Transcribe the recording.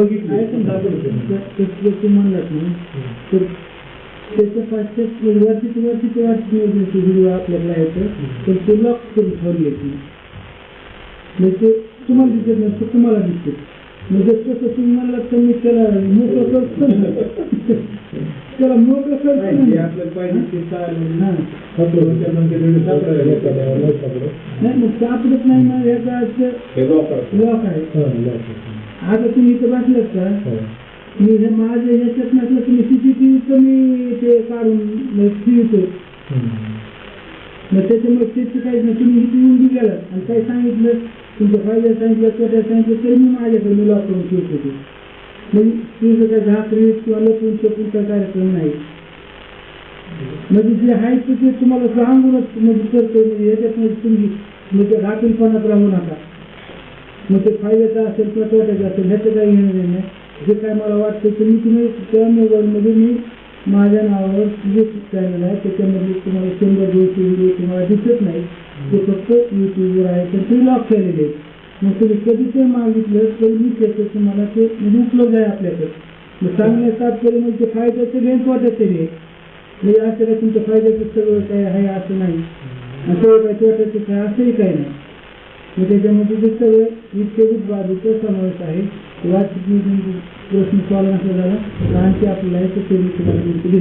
बघितले हम्म. ते म्हणलात ना तर त्याच्या पाचशे वरती ते वरती ते वरती व्हिडिओ आपल्याला येतं तर ते लॉक करून ठेवली ती म्हणजे ते तुम्हाला दिसत नाही ते तुम्हाला दिसते म्हणजे कसं तुम्ही म्हणला तर मी त्याला मोकळं करतो त्याला मोकळं करतो नाही. आपल्याला पाहिजे. हां. नाही मग सापडत नाही ना याचा. लॉक हां, आहे. आता तुम्ही इथं बसलेत का? हां. मी हे माझ्या ह्याच्यात नसलं तुम्ही सीसीटीव्ही मी ते काढून ठेवतो. मग त्याच्यामुळे त्याचं काहीच नाही. तुम्ही इथे येऊन गेला. आणि काही सांगितलं? तुमच्या फायद्यात सांगितलं तोट्यात सांगितलं तरी मी माझ्याकडे मी लॉक करून ठेवतो ते. म्हणजे तुझं काय झाकरी किंवा लपून काय कार्यक्रम नाही. म्हणजे जे आहे ते तुम्हाला सांगूनच म्हणजे करतो म्हणजे याच्यात म्हणजे तुम्ही म्हणजे घातूनपणात राहू नका. मग ते फायद्याचं असेल किंवा तोट्याचं असेल ह्याचं काही घेणं देणं नाही. जे काय मला वाटतं ते मी तुम्ही त्या मोबाईलमध्ये मी माझ्या नावावर जे चॅनल आहे त्याच्यामध्ये तुम्हाला शंभर दोनशे व्हिडिओ तुम्हाला दिसत नाही. ते फक्त युट्यूबवर आहे तर ते लॉक केलेले आहेत. मग तुम्ही कधी ते मागितलं तर मी त्याचं तुम्हाला ते म्हणजे उपलब्ध आहे आपल्याकडे. मग चांगल्या तात्पर्य म्हणजे ते फायद्याचे घ्यायचं वाटत तरी म्हणजे असं काय तुमच्या फायद्याचं सगळं काय आहे असं नाही. सगळं काय तोट्याचं काय असंही काही नाही. मग त्याच्यामध्ये ते सगळं इतके बाजूचा समावेश आहे प्रश्न सॉल्व नसला झाला. आणखी आपल्याला आहे. तर ते